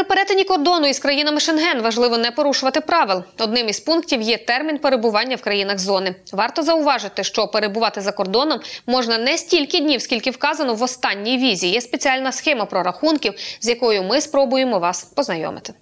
При перетині кордону із країнами Шенген важливо не порушувати правил. Одним із пунктів є термін перебування в країнах зони. Варто зауважити, що перебувати за кордоном можна не стільки днів, скільки вказано в останній візі. Є спеціальна схема прорахунків, з якою ми спробуємо вас познайомити.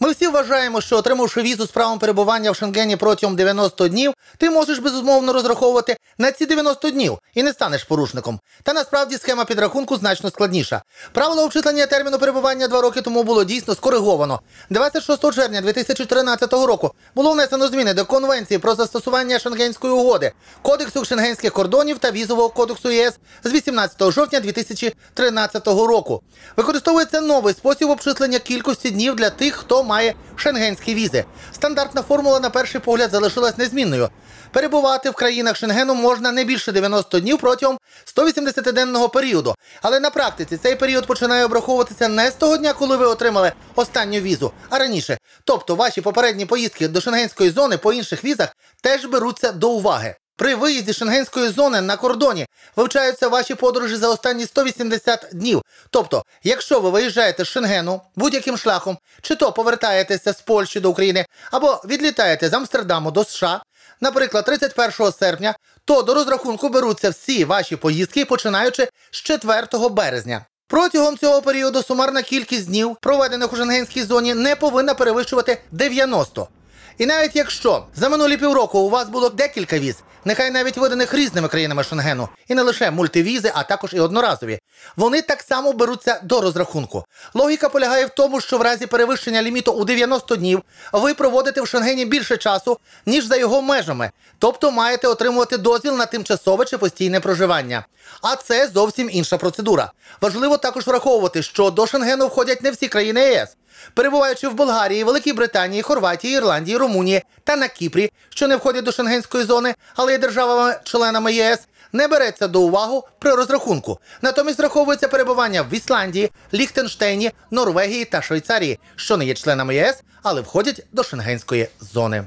Ми всі вважаємо, що отримавши візу з правом перебування в Шенгені протягом 90 днів, ти можеш безумовно розраховувати на ці 90 днів і не станеш порушником. Та насправді схема підрахунку значно складніша. Правило обчислення терміну перебування два роки тому було дійсно скориговано. 26 червня 2013 року було внесено зміни до Конвенції про застосування Шенгенської угоди, Кодексу шенгенських кордонів та візового кодексу ЄС з 18 жовтня 2013 року. Використовується новий спосіб обчислення кількості днів для тих, хто має шенгенські візи. Стандартна формула на перший погляд залишилась незмінною. Перебувати в країнах Шенгену можна не більше 90 днів протягом 180-денного періоду. Але на практиці цей період починає обраховуватися не з того дня, коли ви отримали останню візу, а раніше. Тобто ваші попередні поїздки до шенгенської зони по інших візах теж беруться до уваги. При виїзді шенгенської зони на кордоні вивчаються ваші подорожі за останні 180 днів. Тобто, якщо ви виїжджаєте з Шенгену будь-яким шляхом, чи то повертаєтеся з Польщі до України, або відлітаєте з Амстердаму до США, наприклад, 31 серпня, то до розрахунку беруться всі ваші поїздки, починаючи з 4 березня. Протягом цього періоду сумарна кількість днів, проведених у шенгенській зоні, не повинна перевищувати 90. І навіть якщо за минулі півроку у вас було декілька віз, нехай навіть виданих різними країнами Шенгену, і не лише мультивізи, а також і одноразові, вони так само беруться до розрахунку. Логіка полягає в тому, що в разі перевищення ліміту у 90 днів ви проводите в Шенгені більше часу, ніж за його межами, тобто маєте отримувати дозвіл на тимчасове чи постійне проживання. А це зовсім інша процедура. Важливо також враховувати, що до Шенгену входять не всі країни ЄС. Перебуваючи в Болгарії, Великій Британії, Хорватії, Ірландії, Румунії та на Кіпрі, що не входять до шенгенської зони, але є державами-членами ЄС, не береться до уваги при розрахунку. Натомість враховується перебування в Ісландії, Ліхтенштейні, Норвегії та Швейцарії, що не є членами ЄС, але входять до шенгенської зони.